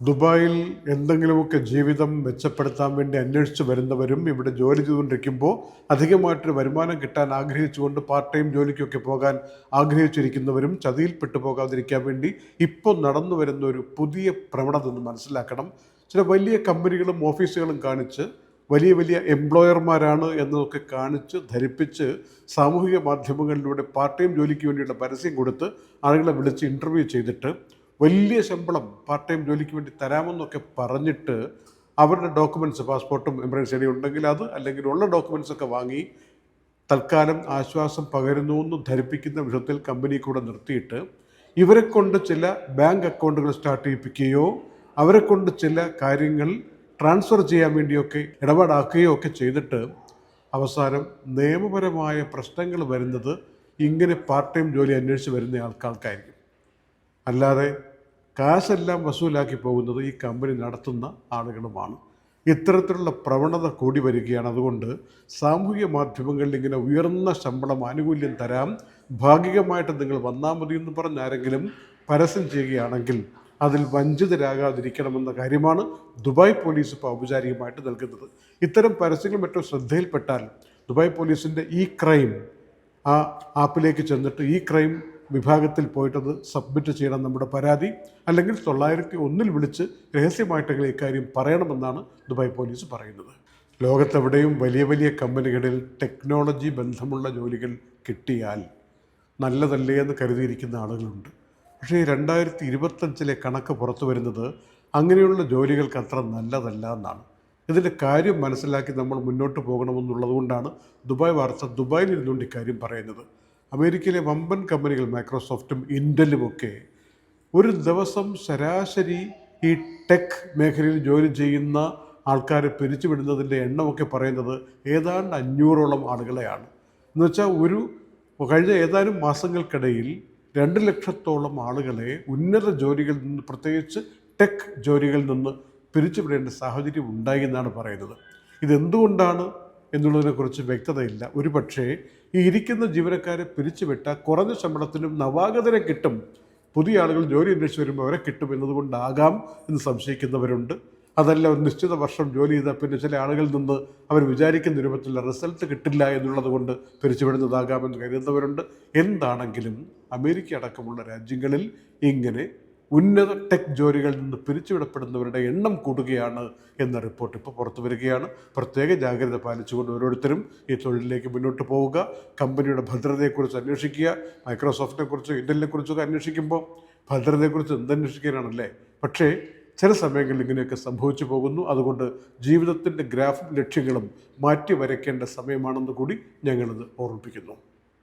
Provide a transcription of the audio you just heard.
ദുബായിൽ എന്തെങ്കിലുമൊക്കെ ജീവിതം മെച്ചപ്പെടുത്താൻ വേണ്ടി അന്വേഷിച്ച് വരുന്നവരും ഇവിടെ ജോലി ചെയ്തുകൊണ്ടിരിക്കുമ്പോൾ അധികമായിട്ടൊരു വരുമാനം കിട്ടാൻ ആഗ്രഹിച്ചുകൊണ്ട് പാർട്ട് ടൈം ജോലിക്കൊക്കെ പോകാൻ ആഗ്രഹിച്ചിരിക്കുന്നവരും ചതിയിൽപ്പെട്ടു പോകാതിരിക്കാൻ വേണ്ടി ഇപ്പോൾ നടന്നു വരുന്ന ഒരു പുതിയ പ്രവണത എന്ന് മനസ്സിലാക്കണം. ചില വലിയ കമ്പനികളും ഓഫീസുകളും കാണിച്ച് വലിയ വലിയ എംപ്ലോയർമാരാണ് എന്നതൊക്കെ കാണിച്ച് ധരിപ്പിച്ച് സാമൂഹിക മാധ്യമങ്ങളിലൂടെ പാർട്ട് ടൈം ജോലിക്ക് വേണ്ടിയുള്ള പരസ്യം കൊടുത്ത് ആളുകളെ വിളിച്ച് ഇന്റർവ്യൂ ചെയ്തിട്ട് വലിയ ശമ്പളം പാർട്ട് ടൈം ജോലിക്ക് വേണ്ടി തരാമെന്നൊക്കെ പറഞ്ഞിട്ട് അവരുടെ ഡോക്യുമെന്റ്സ് പാസ്പോർട്ടും എംബ്രൻസ് ഐ ഉണ്ടെങ്കിൽ അത് അല്ലെങ്കിൽ ഉള്ള ഡോക്യുമെന്റ്സ് ഒക്കെ വാങ്ങി തൽക്കാലം ആശ്വാസം പകരുന്നു എന്ന് ധരിപ്പിക്കുന്ന വിധത്തിൽ കമ്പനി കൂടെ നിർത്തിയിട്ട് ഇവരെ കൊണ്ട് ചില ബാങ്ക് അക്കൗണ്ടുകൾ സ്റ്റാർട്ട് ചെയ്യിപ്പിക്കുകയോ അവരെ കൊണ്ട് ചില കാര്യങ്ങൾ ട്രാൻസ്ഫർ ചെയ്യാൻ വേണ്ടിയൊക്കെ ഇടപാടാക്കുകയോ ഒക്കെ ചെയ്തിട്ട് അവസാനം നിയമപരമായ പ്രശ്നങ്ങൾ വരുന്നത് ഇങ്ങനെ പാർട്ട് ടൈം ജോലി അന്വേഷിച്ച് വരുന്ന ആൾക്കാർക്കായിരിക്കും. അല്ലാതെ കാശെല്ലാം വസൂലാക്കി പോകുന്നത് ഈ കമ്പനി നടത്തുന്ന ആളുകളുമാണ്. ഇത്തരത്തിലുള്ള പ്രവണത കൂടി വരികയാണ്. അതുകൊണ്ട് സാമൂഹിക മാധ്യമങ്ങളിൽ ഇങ്ങനെ ഉയർന്ന ശമ്പളം ആനുകൂല്യം തരാം. ഭാഗികമായിട്ട് നിങ്ങൾ വന്നാൽ മതി എന്ന് പറഞ്ഞ് ആരെങ്കിലും പരസ്യം ചെയ്യുകയാണെങ്കിൽ അതിൽ വഞ്ചിതരാകാതിരിക്കണമെന്ന കാര്യമാണ് ദുബായ് പോലീസ് ഇപ്പോൾ ഔപചാരികമായിട്ട് നൽകുന്നത്. ഇത്തരം പരസ്യങ്ങൾ മറ്റോ ശ്രദ്ധയിൽപ്പെട്ടാൽ ദുബായ് പോലീസിന്റെ ഈ ക്രൈം ആ ആപ്പിലേക്ക് ചെന്നിട്ട് ഈ ക്രൈം വിഭാഗത്തിൽ പോയിട്ടത് സബ്മിറ്റ് ചെയ്യണം നമ്മുടെ പരാതി അല്ലെങ്കിൽ തൊള്ളായിരത്തി ഒന്നിൽ വിളിച്ച് രഹസ്യമായിട്ടെങ്കിലും ഇക്കാര്യം പറയണമെന്നാണ് ദുബായ് പോലീസ് പറയുന്നത്. ലോകത്തെവിടെയും വലിയ വലിയ കമ്പനികളിൽ ടെക്നോളജി ബന്ധമുള്ള ജോലികൾ കിട്ടിയാൽ നല്ലതല്ലേ എന്ന് കരുതിയിരിക്കുന്ന ആളുകളുണ്ട്. പക്ഷേ രണ്ടായിരത്തി ഇരുപത്തഞ്ചിലെ കണക്ക് പുറത്തു വരുന്നത് അങ്ങനെയുള്ള ജോലികൾക്ക് അത്ര നല്ലതല്ല എന്നാണ്. ഇതിന്റെ കാര്യം മനസ്സിലാക്കി നമ്മൾ മുന്നോട്ട് പോകണമെന്നുള്ളത് കൊണ്ടാണ് ദുബായ് വാർത്ത ദുബായിൽ ഇരുന്നുകൊണ്ട് ഇക്കാര്യം പറയുന്നത്. അമേരിക്കയിലെ വമ്പൻ കമ്പനികൾ മൈക്രോസോഫ്റ്റും ഇന്റലും ഒക്കെ ഒരു ദിവസം ശരാശരി ഈ ടെക് മേഖലയിൽ ജോലി ചെയ്യുന്ന ആൾക്കാരെ പിരിച്ചുവിടുന്നതിന്റെ എണ്ണമൊക്കെ പറയുന്നത് ഏതാണ്ട് അഞ്ഞൂറോളം ആളുകളെയാണ്. എന്നുവെച്ചാൽ ഒരു കഴിഞ്ഞ ഏതാനും മാസങ്ങൾക്കിടയിൽ രണ്ട് ലക്ഷത്തോളം ആളുകളെ ഉന്നത ജോലികളിൽ നിന്ന് പ്രത്യേകിച്ച് ടെക് ജോലികളിൽ നിന്ന് പിരിച്ചുവിടേണ്ട സാഹചര്യം ഉണ്ടായി എന്നാണ് പറയുന്നത്. ഇതെന്തുകൊണ്ടാണ് എന്നുള്ളതിനെക്കുറിച്ച് വ്യക്തതയില്ല. ഒരു പക്ഷേ ഈ ഇരിക്കുന്ന ജീവനക്കാരെ പിരിച്ചുവിട്ട കുറഞ്ഞ ശമ്പളത്തിനും നവാഗതരെ കിട്ടും. പുതിയ ആളുകൾ ജോലി അന്വേഷിച്ച് വരുമ്പോൾ അവരെ കിട്ടും എന്നതുകൊണ്ടാകാം എന്ന് സംശയിക്കുന്നവരുണ്ട്. അതല്ല ഒരു നിശ്ചിത വർഷം ജോലി ചെയ്താൽ പിന്നെ ചില ആളുകളിൽ നിന്ന് അവർ വിചാരിക്കുന്ന രൂപത്തിലുള്ള റിസൾട്ട് കിട്ടില്ല എന്നുള്ളത് കൊണ്ട് പിരിച്ചുവിടുന്നതാകാമെന്ന് കരുതുന്നവരുണ്ട്. എന്താണെങ്കിലും അമേരിക്ക അടക്കമുള്ള രാജ്യങ്ങളിൽ ഇങ്ങനെ ഉന്നത ടെക് ജോലികളിൽ നിന്ന് പിരിച്ചുവിടപ്പെടുന്നവരുടെ എണ്ണം കൂടുകയാണ് എന്ന റിപ്പോർട്ട് ഇപ്പോൾ പുറത്തു വരികയാണ്. പ്രത്യേക ജാഗ്രത പാലിച്ചുകൊണ്ട് ഓരോരുത്തരും ഈ തൊഴിലിലേക്ക് മുന്നോട്ട് പോവുക. കമ്പനിയുടെ ഭദ്രതയെക്കുറിച്ച് അന്വേഷിക്കുക. മൈക്രോസോഫ്റ്റിനെ കുറിച്ചോ ഇന്റലിനെ കുറിച്ചൊക്കെ അന്വേഷിക്കുമ്പോൾ ഭദ്രതയെക്കുറിച്ച് എന്തന്വേഷിക്കാനാണല്ലേ? പക്ഷേ ചില സമയങ്ങളിൽ ഇങ്ങനെയൊക്കെ സംഭവിച്ചു പോകുന്നു. അതുകൊണ്ട് ജീവിതത്തിന്റെ ഗ്രാഫും ലക്ഷ്യങ്ങളും മാറ്റി വരയ്ക്കേണ്ട സമയമാണെന്ന് കൂടി ഞങ്ങളിത് ഓർമ്മിപ്പിക്കുന്നു.